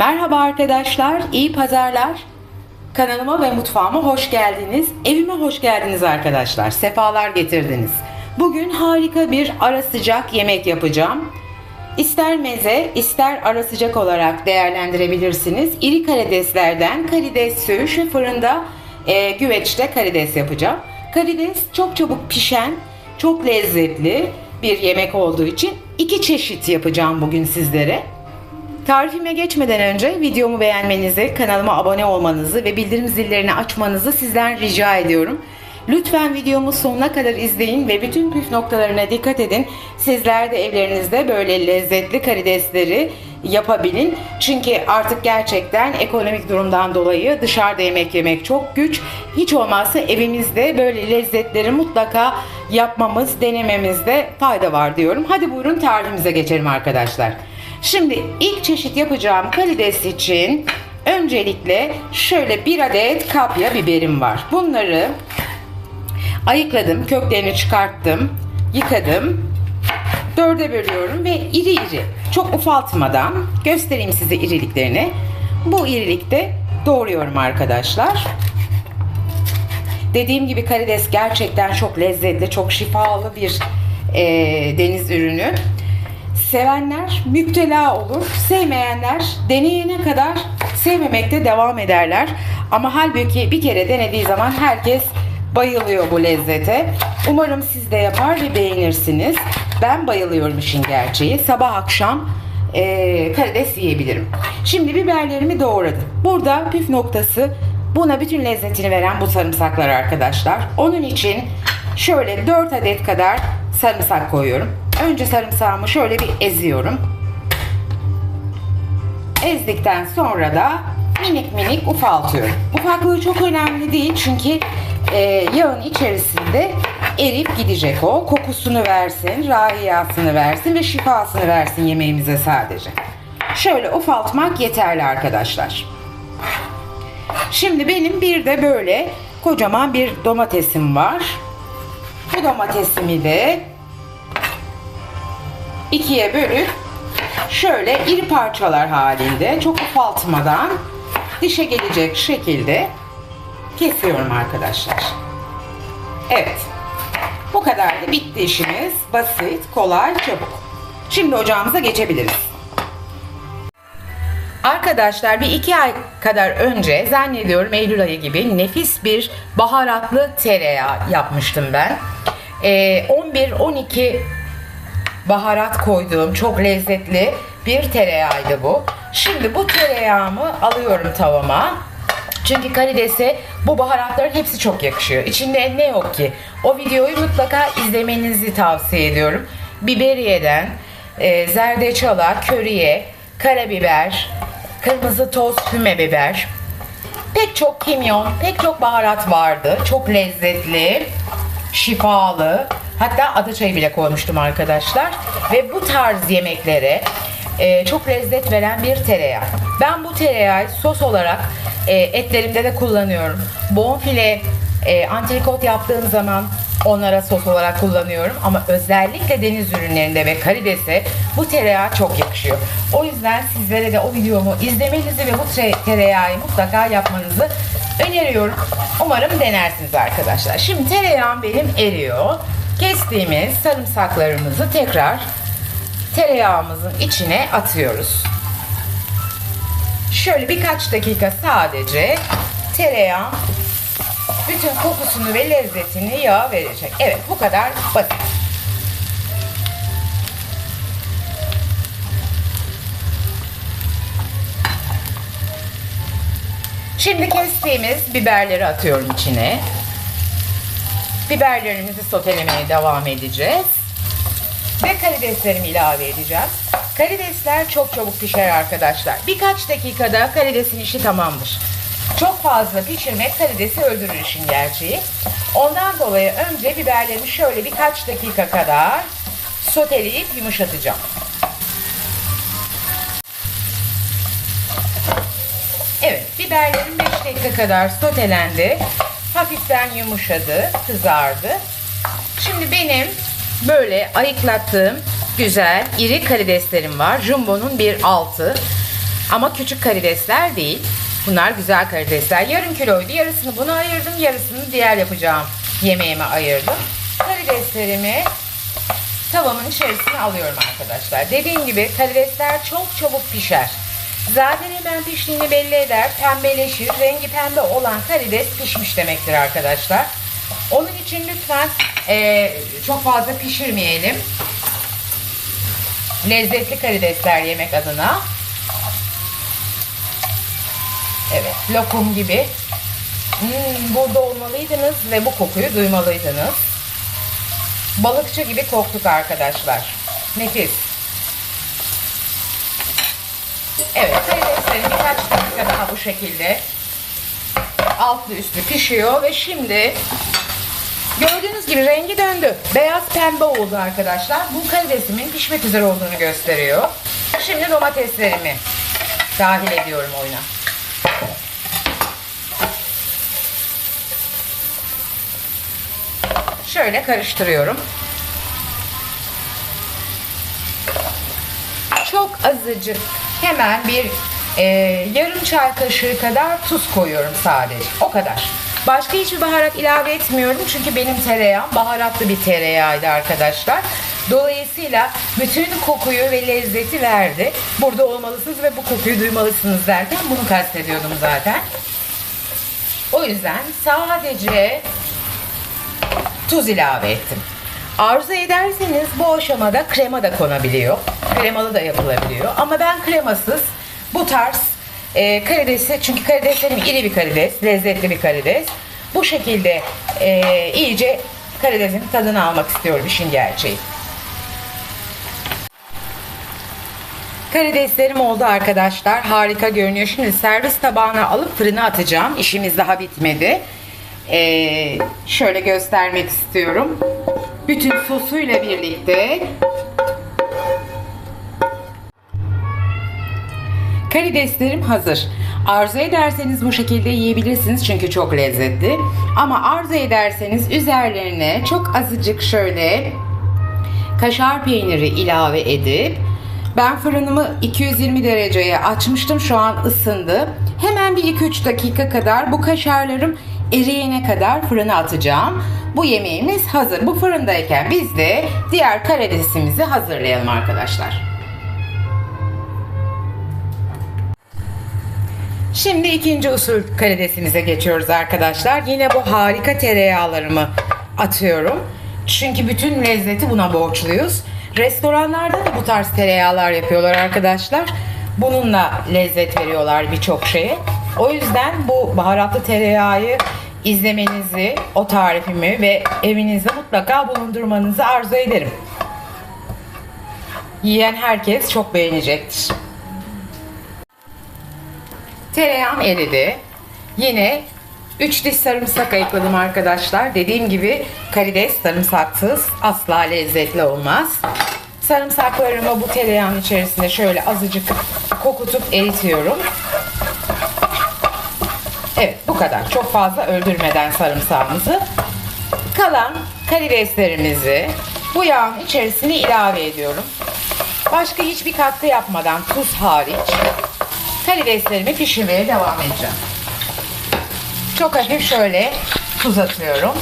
Merhaba arkadaşlar, iyi pazarlar. Kanalıma ve mutfağıma hoş geldiniz. Evime hoş geldiniz arkadaşlar. Sefalar getirdiniz. Bugün harika bir ara sıcak yemek yapacağım. İster meze, ister ara sıcak olarak değerlendirebilirsiniz. İri karideslerden karides söğüş ve fırında e, güveçte karides yapacağım. Karides çok çabuk pişen, çok lezzetli bir yemek olduğu için iki çeşit yapacağım bugün sizlere. Tarifime geçmeden önce videomu beğenmenizi, kanalıma abone olmanızı ve bildirim zillerini açmanızı sizden rica ediyorum. Lütfen videomu sonuna kadar izleyin ve bütün püf noktalarına dikkat edin. Sizler de evlerinizde böyle lezzetli karidesleri yapabilin. Çünkü artık gerçekten ekonomik durumdan dolayı dışarıda yemek yemek çok güç. Hiç olmazsa evimizde böyle lezzetleri mutlaka yapmamız, denememizde fayda var diyorum. Hadi buyurun tarifimize geçelim arkadaşlar. Şimdi ilk çeşit yapacağım karides için öncelikle şöyle bir adet kapya biberim var. Bunları ayıkladım, köklerini çıkarttım, yıkadım. Dörde bölüyorum ve iri iri, çok ufaltmadan göstereyim size iriliklerini. Bu irilikte doğruyorum arkadaşlar. Dediğim gibi karides gerçekten çok lezzetli, çok şifalı bir e, deniz ürünü. Sevenler müptela olur, sevmeyenler deneyene kadar sevmemekte devam ederler. Ama halbuki bir kere denediği zaman herkes bayılıyor bu lezzete. Umarım siz de yapar ve beğenirsiniz. Ben bayılıyorum işin gerçeği. Sabah akşam e, karides yiyebilirim. Şimdi biberlerimi doğradım. Burada püf noktası buna bütün lezzetini veren bu sarımsaklar arkadaşlar. Onun için şöyle 4 adet kadar sarımsak koyuyorum. Önce sarımsağımı şöyle bir eziyorum. Ezdikten sonra da minik minik ufaltıyorum. Ufaklığı çok önemli değil çünkü e, yağın içerisinde erip gidecek o. Kokusunu versin, rahiyasını versin ve şifasını versin yemeğimize sadece. Şöyle ufaltmak yeterli arkadaşlar. Şimdi benim bir de böyle kocaman bir domatesim var. Bu domatesimi de ikiye bölüp şöyle iri parçalar halinde çok ufaltmadan dişe gelecek şekilde kesiyorum arkadaşlar. Evet. Bu kadar da bitti işimiz. Basit, kolay, çabuk. Şimdi ocağımıza geçebiliriz. Arkadaşlar bir iki ay kadar önce zannediyorum Eylül ayı gibi nefis bir baharatlı tereyağı yapmıştım ben. Ee, 11-12 baharat koyduğum çok lezzetli bir tereyağıydı bu. Şimdi bu tereyağımı alıyorum tavama. Çünkü karidese bu baharatların hepsi çok yakışıyor. İçinde ne yok ki? O videoyu mutlaka izlemenizi tavsiye ediyorum. Biberiyeden, e, zerdeçala, köriye, karabiber, kırmızı toz füme biber, pek çok kimyon, pek çok baharat vardı. Çok lezzetli, şifalı. Hatta adaçayı bile koymuştum arkadaşlar. Ve bu tarz yemeklere e, çok lezzet veren bir tereyağı. Ben bu tereyağı sos olarak e, etlerimde de kullanıyorum. Bonfile, e, antrikot yaptığım zaman onlara sos olarak kullanıyorum. Ama özellikle deniz ürünlerinde ve karidese bu tereyağı çok yakışıyor. O yüzden sizlere de o videomu izlemenizi ve bu te- tereyağı mutlaka yapmanızı öneriyorum. Umarım denersiniz arkadaşlar. Şimdi tereyağım benim eriyor. Kestiğimiz sarımsaklarımızı tekrar tereyağımızın içine atıyoruz. Şöyle birkaç dakika sadece tereyağı bütün kokusunu ve lezzetini yağa verecek. Evet bu kadar basit. Şimdi kestiğimiz biberleri atıyorum içine. Biberlerimizi sotelemeye devam edeceğiz. Ve karideslerimi ilave edeceğim. Karidesler çok çabuk pişer arkadaşlar. Birkaç dakikada karidesin işi tamamdır. Çok fazla pişirmek karidesi öldürür işin gerçeği. Ondan dolayı önce biberlerimi şöyle birkaç dakika kadar soteleyip yumuşatacağım. Biberlerim 5 dakika kadar sotelendi. Hafiften yumuşadı, kızardı. Şimdi benim böyle ayıklattığım güzel iri karideslerim var. Jumbo'nun bir altı. Ama küçük karidesler değil. Bunlar güzel karidesler. Yarım kiloydu. Yarısını buna ayırdım. Yarısını diğer yapacağım yemeğime ayırdım. Karideslerimi tavamın içerisine alıyorum arkadaşlar. Dediğim gibi karidesler çok çabuk pişer. Zaten hemen piştiğini belli eder. Pembeleşir. Rengi pembe olan karides pişmiş demektir arkadaşlar. Onun için lütfen eee, çok fazla pişirmeyelim. Lezzetli karidesler yemek adına. Evet, lokum gibi. Hmm, burada olmalıydınız ve bu kokuyu duymalıydınız. Balıkçı gibi koktuk arkadaşlar. Nefis. Evet, karideslerim birkaç dakika daha bu şekilde altlı üstü pişiyor ve şimdi gördüğünüz gibi rengi döndü. Beyaz pembe oldu arkadaşlar. Bu karidesimin pişmek üzere olduğunu gösteriyor. Şimdi domateslerimi dahil ediyorum oyuna. Şöyle karıştırıyorum. Çok azıcık hemen bir e, yarım çay kaşığı kadar tuz koyuyorum sadece. O kadar. Başka hiçbir baharat ilave etmiyorum çünkü benim tereyağım baharatlı bir tereyağıydı arkadaşlar. Dolayısıyla bütün kokuyu ve lezzeti verdi. Burada olmalısınız ve bu kokuyu duymalısınız derken bunu kastediyordum zaten. O yüzden sadece tuz ilave ettim. Arzu ederseniz bu aşamada krema da konabiliyor. Kremalı da yapılabiliyor. Ama ben kremasız bu tarz e, karidesi, çünkü karideslerim iri bir karides, lezzetli bir karides. Bu şekilde e, iyice karidesin tadını almak istiyorum işin gerçeği. Karideslerim oldu arkadaşlar. Harika görünüyor. Şimdi servis tabağına alıp fırına atacağım. İşimiz daha bitmedi. Ee, şöyle göstermek istiyorum. Bütün sosuyla birlikte Karideslerim hazır. Arzu ederseniz bu şekilde yiyebilirsiniz çünkü çok lezzetli. Ama arzu ederseniz üzerlerine çok azıcık şöyle kaşar peyniri ilave edip ben fırınımı 220 dereceye açmıştım. Şu an ısındı. Hemen bir 2-3 dakika kadar bu kaşarlarım eriyene kadar fırına atacağım. Bu yemeğimiz hazır. Bu fırındayken biz de diğer karidesimizi hazırlayalım arkadaşlar. Şimdi ikinci usul karidesimize geçiyoruz arkadaşlar. Yine bu harika tereyağlarımı atıyorum. Çünkü bütün lezzeti buna borçluyuz. Restoranlarda da bu tarz tereyağlar yapıyorlar arkadaşlar. Bununla lezzet veriyorlar birçok şeye. O yüzden bu baharatlı tereyağı izlemenizi, o tarifimi ve evinizde mutlaka bulundurmanızı arzu ederim. Yiyen herkes çok beğenecektir. Tereyağım eridi. Yine 3 diş sarımsak ayıkladım arkadaşlar. Dediğim gibi karides sarımsaksız asla lezzetli olmaz. Sarımsaklarımı bu tereyağın içerisinde şöyle azıcık kokutup eritiyorum. Evet bu kadar. Çok fazla öldürmeden sarımsağımızı. Kalan karideslerimizi bu yağın içerisine ilave ediyorum. Başka hiçbir katkı yapmadan tuz hariç karideslerimi pişirmeye devam edeceğim. Çok hafif şöyle tuz atıyorum.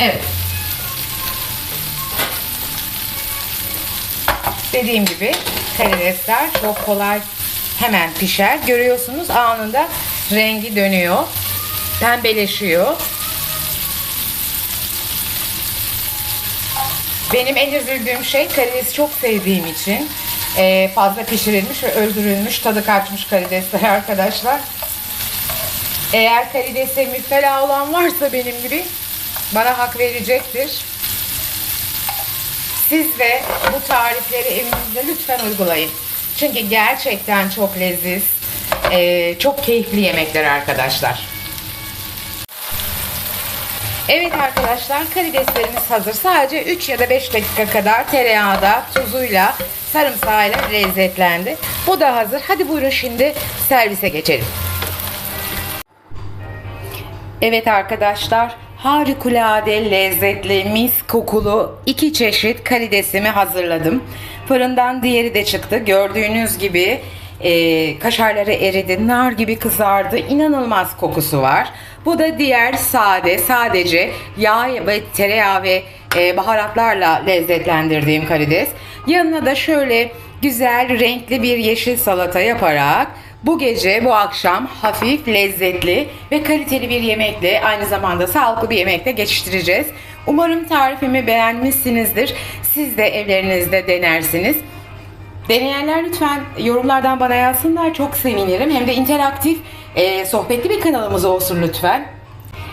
Evet. Dediğim gibi karidesler çok kolay hemen pişer. Görüyorsunuz anında rengi dönüyor. Pembeleşiyor. Benim en üzüldüğüm şey karidesi çok sevdiğim için e, fazla pişirilmiş ve öldürülmüş tadı kaçmış karidesler arkadaşlar. Eğer karidese müptela olan varsa benim gibi bana hak verecektir. Siz de bu tarifleri evinizde lütfen uygulayın. Çünkü gerçekten çok leziz, e, çok keyifli yemekler arkadaşlar. Evet arkadaşlar karideslerimiz hazır. Sadece 3 ya da 5 dakika kadar tereyağda tuzuyla sarımsağıyla lezzetlendi. Bu da hazır. Hadi buyurun şimdi servise geçelim. Evet arkadaşlar harikulade lezzetli, mis kokulu iki çeşit karidesimi hazırladım. Fırından diğeri de çıktı. Gördüğünüz gibi e, kaşarları eridi, nar gibi kızardı. İnanılmaz kokusu var. Bu da diğer sade, sadece yağ ve tereyağı ve e, baharatlarla lezzetlendirdiğim karides. Yanına da şöyle güzel renkli bir yeşil salata yaparak bu gece, bu akşam hafif, lezzetli ve kaliteli bir yemekle aynı zamanda sağlıklı bir yemekle geçiştireceğiz. Umarım tarifimi beğenmişsinizdir. Siz de evlerinizde denersiniz. Deneyenler lütfen yorumlardan bana yazsınlar. Çok sevinirim. Hem de interaktif, e, sohbetli bir kanalımız olsun lütfen.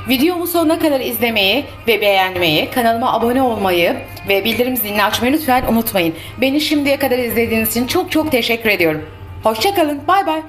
Videomu sonuna kadar izlemeyi ve beğenmeyi, kanalıma abone olmayı ve bildirim zilini açmayı lütfen unutmayın. Beni şimdiye kadar izlediğiniz için çok çok teşekkür ediyorum. Hoşçakalın. Bay bay.